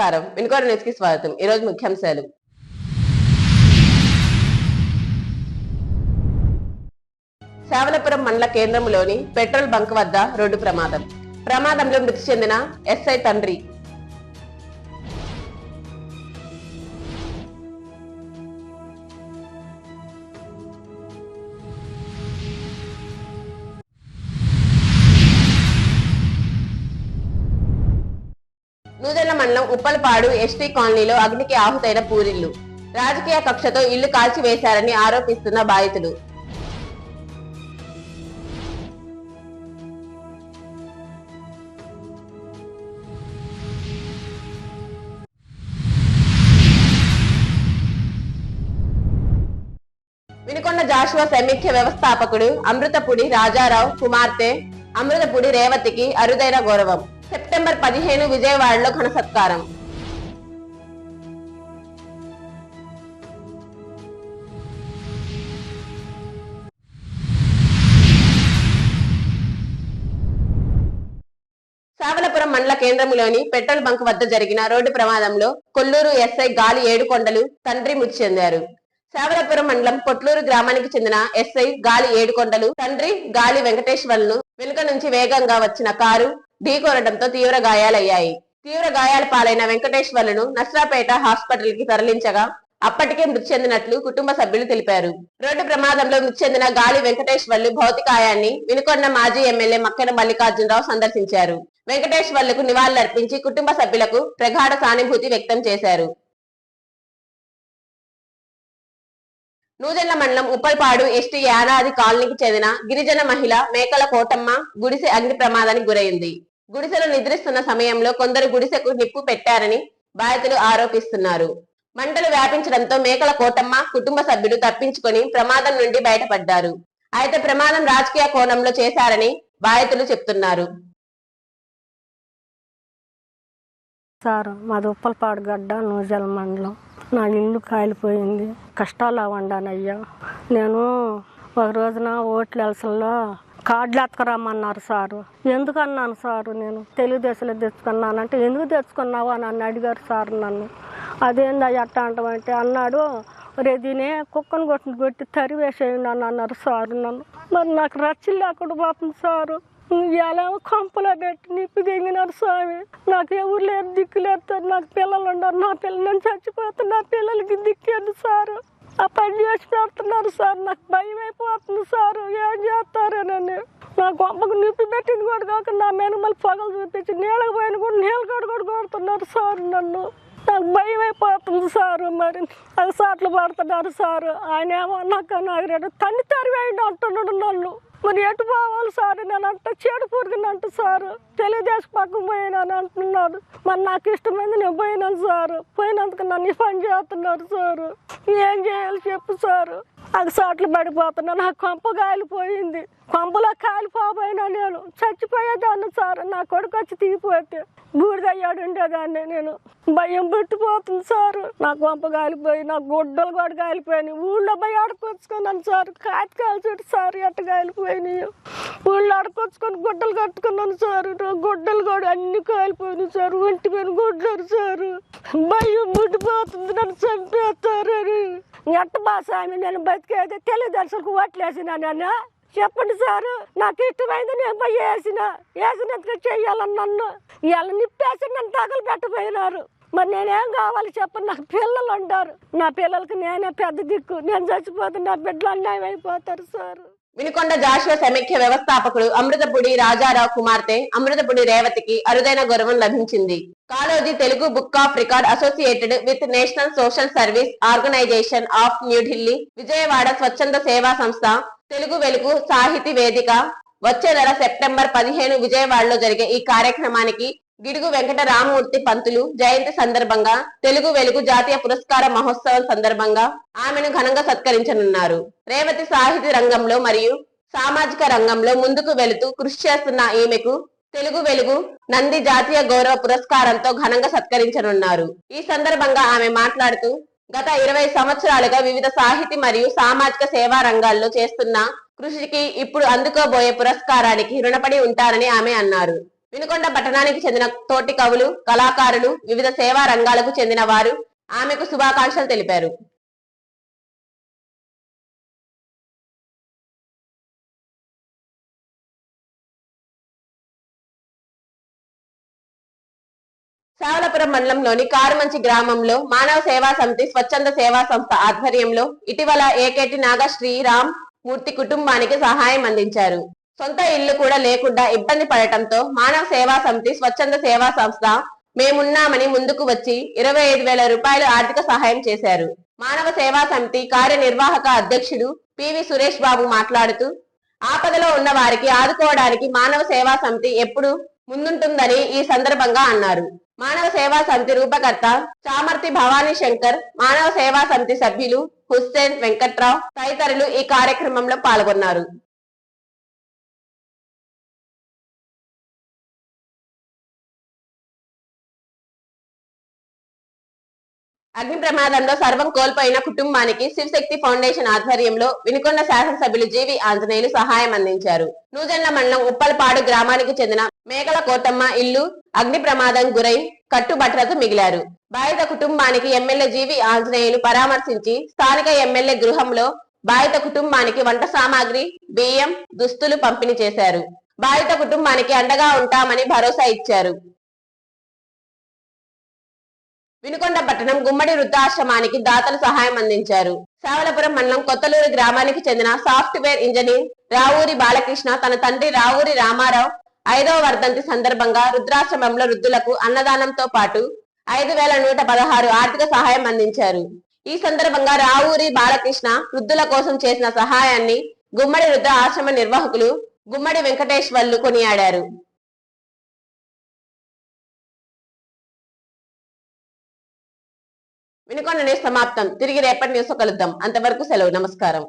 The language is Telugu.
నమస్కారం. వినుకోర న్యూస్కి స్వాగతం. ఈ రోజు ముఖ్యాంశాలు. శ్రావణపురం మండల కేంద్రంలోని పెట్రోల్ బంక్ వద్ద రోడ్డు ప్రమాదం. ప్రమాదంలో మృతి చెందిన ఎస్ఐ తండ్రి నూజెళ్ళ మండలం ఉప్పలపాడు ఎస్టీ కాలనీలో అగ్నికి ఆహుతైన పూరిళ్ళు రాజకీయ కక్షతో ఇల్లు కాల్చివేశారని ఆరోపిస్తున్న బాధితులు. వినుకొండ జాషువా సమైక్య వ్యవస్థాపకుడు అమృతపుడి రాజారావు కుమార్తె అమృతపుడి రేవతికి అరుదైన గౌరవం. సెప్టెంబర్ పదిహేను విజయవాడలో ఘన సత్కారం. సావలపురం మండల కేంద్రంలోని పెట్రోల్ బంక్ వద్ద జరిగిన రోడ్డు ప్రమాదంలో కొల్లూరు ఎస్ఐ గాలి ఏడుకొండలు తండ్రి మృతి చెందారు. సావలపురం మండలం కొట్లూరు గ్రామానికి చెందిన ఎస్ఐ గాలి ఏడుకొండలు తండ్రి గాలి వెంకటేశ్వర్లు వెనుక నుంచి వేగంగా వచ్చిన కారు ఢీకొనడంతో తీవ్ర గాయాలయ్యాయి. తీవ్ర గాయాల పాలైన వెంకటేశ్వర్లను నస్రాపేట హాస్పిటల్కి తరలించగా అప్పటికే మృతి చెందినట్లు కుటుంబ సభ్యులు తెలిపారు. రోడ్డు ప్రమాదంలో మృతి చెందిన గాలి వెంకటేశ్వర్లు భౌతికాయాన్ని వినుకొండ మాజీ ఎమ్మెల్యే మక్కెన మల్లికార్జునరావు సందర్శించారు. వెంకటేశ్వర్లకు నివాళులర్పించి కుటుంబ సభ్యులకు ప్రగాఢ సానుభూతి వ్యక్తం చేశారు. నూజెళ్ళ మండలం ఉప్పల్పాడు ఎస్టీ యానాది కాలనీకి చెందిన గిరిజన మహిళ మేకల కోటమ్మ గుడిసె అగ్ని ప్రమాదానికి గురైంది. గుడిసెలో నిద్రిస్తున్న సమయంలో కొందరు గుడిసెకు నిప్పు పెట్టారని బాధితులు ఆరోపిస్తున్నారు. మంటలు వ్యాపించడంతో మేకల కోటమ్మ కుటుంబ సభ్యులు తప్పించుకొని ప్రమాదం నుండి బయటపడ్డారు. అయితే ప్రమాదం రాజకీయ కోణంలో చేశారని బాధితులు చెప్తున్నారు. సార్ మాది ఉప్పలపాడు గడ్డ నూజల మండలం. నా ఇల్లు కాలిపోయింది. కష్టాలు అవ్వండానయ్యా. నేను ఒక రోజున ఓట్ల అలసల్లో కార్డులు ఎత్తుకురమ్మన్నారు సారు. ఎందుకు అన్నాను సారు నేను? తెలుగుదేశంలో తెచ్చుకున్నానంటే ఎందుకు తెచ్చుకున్నావు అని నన్ను అడిగారు సార్ నన్ను. అదేందా ఎట్టా అట్ట అంటామంటే అన్నాడు రెదినే కుక్కను కొట్టి కొట్టి తరివేసేయండి అని అన్నారు సారు నన్ను. మరి నాకు రచ్చలు లేకుండా పోతుంది సారు. ఎలా కొంపలో పెట్టి నిప్పి దిగినారు స్వామి. నాకు ఎవరు లేరు దిక్కు లేదు నాకు పిల్లలు ఉండరు నా పిల్లలు నేను చచ్చిపోతే నా పిల్లలకి దిక్కేది సారు? ఆ పని చేసి పెడుతున్నారు సార్ నాకు భయం అయిపోతుంది సారు. ఏం చేస్తారేనని. నా గొప్పకు నిప్పి పెట్టింది కూడా కాక నా మీద మళ్ళీ పొగలు చూపించి నీళ్ళకి పోయిన కూడా నీళ్ళ కాడు కూడా కొడుతున్నారు సార్ నన్ను. నాకు భయం అయిపోతుంది సారు మరి. అది సాట్లు పడుతున్నారు సారు. ఆయన ఏమో నాకు నాకు తన్ని తరివేయండి అంటున్నాడు నన్ను. మరి ఎటు పోవాలి సార్? నేను అంట చెడు పురుగునంట సారు. తెలుగుదేశం పక్కకు పోయినాను అంటున్నాడు. మరి నాకు ఇష్టమైంది నేను పోయినాను సారు. పోయినందుకు నన్ను పని చేస్తున్నారు సారు. ఏం చేయాలి చెప్పు సారు? అది చోట్లు పడిపోతున్నా నాకు కొంప కాలిపోయింది. కొంపలో కాలిపోబోయినా నేను. చచ్చిపోయేదాన్ని సార్. నా కొడుకు వచ్చి తీగిపోతే బూడిదయ్యాడు ఉండేదాన్ని నేను. భయం పెట్టిపోతుంది సార్. నా కొంప కాలిపోయి నా గుడ్డలు కూడా కాలిపోయినాయి. ఊళ్ళో పోయి ఆడుకొచ్చుకున్నాను సార్. కాతి కాల్చుడు సార్ ఎట్ట కాలిపోయినాయి. ఊళ్ళో ఆడుకొచ్చుకొని గుడ్డలు కట్టుకున్నాను సార్. నా గుడ్డలు కూడా అన్ని కాలిపోయినాయి సార్. ఒంటి మీద గుడ్డలు సార్. భయం పుట్టిపోతుంది నన్ను చంపేస్తారని. ఎట్ట బాసామి నేను బతికేది తెలియదర్శనకు ఓట్లేసిన నేను చెప్పండి సారు నాకు ఇష్టమైంది నేను పోయి వేసిన వేసినందుకు చెయ్యాలని నన్ను. ఇవాళ నిప్పేసి నన్ను తగలు పెట్టబోయినారు మరి నేనేం కావాలి చెప్పండి నాకు పిల్లలు ఉంటారు నా పిల్లలకి నేనే పెద్ద దిక్కు. నేను చచ్చిపోతే నా బిడ్డలు అన్యాయం అయిపోతారు సారు. వినుకొండ జాషువ సమైక్య వ్యవస్థాపకుడు అమృతపుడి రాజారావు కుమార్తె అమృతపుడి రేవతికి అరుదైన గౌరవం లభించింది. Kaloji Telugu book of record associated with national social service organisation of New Delhi Vijayawada స్వచ్ఛంద సేవా సంస్థ తెలుగు వెలుగు సాహితీ వేదిక. వచ్చే నెల సెప్టెంబర్ పదిహేను విజయవాడలో జరిగే ఈ కార్యక్రమానికి గిడుగు వెంకట రామమూర్తి పంతులు జయంతి సందర్భంగా తెలుగు వెలుగు జాతీయ పురస్కార మహోత్సవం సందర్భంగా ఆమెను ఘనంగా సత్కరించనున్నారు. రేవతి సాహితీ రంగంలో మరియు సామాజిక రంగంలో ముందుకు వెళుతూ కృషి చేస్తున్న ఈమెకు తెలుగు వెలుగు నంది జాతీయ గౌరవ పురస్కారంతో ఘనంగా సత్కరించనున్నారు. ఈ సందర్భంగా ఆమె మాట్లాడుతూ గత ఇరవై సంవత్సరాలుగా వివిధ సాహితీ మరియు సామాజిక సేవా రంగాల్లో చేస్తున్న కృషికి ఇప్పుడు అందుకోబోయే పురస్కారానికి రుణపడి ఉంటారని ఆమె అన్నారు. వినుకొండ పట్టణానికి చెందిన తోటి కవులు కళాకారులు వివిధ సేవా రంగాలకు చెందిన వారు ఆమెకు శుభాకాంక్షలు తెలిపారు. సావలపురం మండలంలోని కారుమంచి గ్రామంలో మానవ సేవా సమితి స్వచ్ఛంద సేవా సంస్థ ఆధ్వర్యంలో ఇటీవల ఏకేటి నాగ శ్రీరామ్ మూర్తి కుటుంబానికి సహాయం అందించారు. సొంత ఇల్లు కూడా లేకుండా ఇబ్బంది పడటంతో మానవ సేవా సమితి స్వచ్ఛంద సేవా సంస్థ మేమున్నామని ముందుకు వచ్చి ఇరవై ఐదు వేల రూపాయలు ఆర్థిక సహాయం చేశారు. మానవ సేవా సమితి కార్యనిర్వాహక అధ్యక్షుడు పివి సురేష్ బాబు మాట్లాడుతూ ఆపదలో ఉన్న వారికి ఆదుకోవడానికి మానవ సేవా సమితి ఎప్పుడు ముందుంటుందని ఈ సందర్భంగా అన్నారు. మానవ సేవా సమితి రూపకర్త చామర్తి భవానీ శంకర్ మానవ సేవా సమితి సభ్యులు హుస్సేన్ వెంకట్రావు తదితరులు ఈ కార్యక్రమంలో పాల్గొన్నారు. అగ్ని ప్రమాదంలో సర్వం కోల్పోయిన కుటుంబానికి శివశక్తి ఫౌండేషన్ ఆధ్వర్యంలో వినుకొండ శాసనసభ్యులు జీవి ఆంజనేయులు సహాయం అందించారు. నూజెండ్ల మండలం ఉప్పలపాడు గ్రామానికి చెందిన మేకల కోటమ్మ ఇల్లు అగ్ని ప్రమాదం గురై కట్టుబట్టలతో మిగిలారు. బాధిత కుటుంబానికి ఎమ్మెల్యే జీవి ఆంజనేయులు పరామర్శించి స్థానిక ఎమ్మెల్యే గృహంలో బాధిత కుటుంబానికి వంట సామాగ్రి బియ్యం దుస్తులు పంపిణీ చేశారు. బాధిత కుటుంబానికి అండగా ఉంటామని భరోసా ఇచ్చారు. వినుకొండ పట్టణం గుమ్మడి వృద్ధాశ్రమానికి దాతలు సహాయం అందించారు. సావలపురం మండలం కొత్తలూరు గ్రామానికి చెందిన సాఫ్ట్వేర్ ఇంజనీర్ రావూరి బాలకృష్ణ తన తండ్రి రావూరి రామారావు ఐదవ వర్ధంతి సందర్భంగా రుద్రాశ్రమంలో వృద్ధులకు అన్నదానంతో పాటు ఐదు వేల నూట పదహారు ఆర్థిక సహాయం అందించారు. ఈ సందర్భంగా రావూరి బాలకృష్ణ వృద్ధుల కోసం చేసిన సహాయాన్ని గుమ్మడి వృద్ధ ఆశ్రమ నిర్వాహకులు గుమ్మడి వెంకటేశ్వర్లు కొనియాడారు. వినుకొండ న్యూస్ సమాప్తం. తిరిగి రేపటి న్యూస్ కలుద్దాం అంతవరకు సెలవు. నమస్కారం.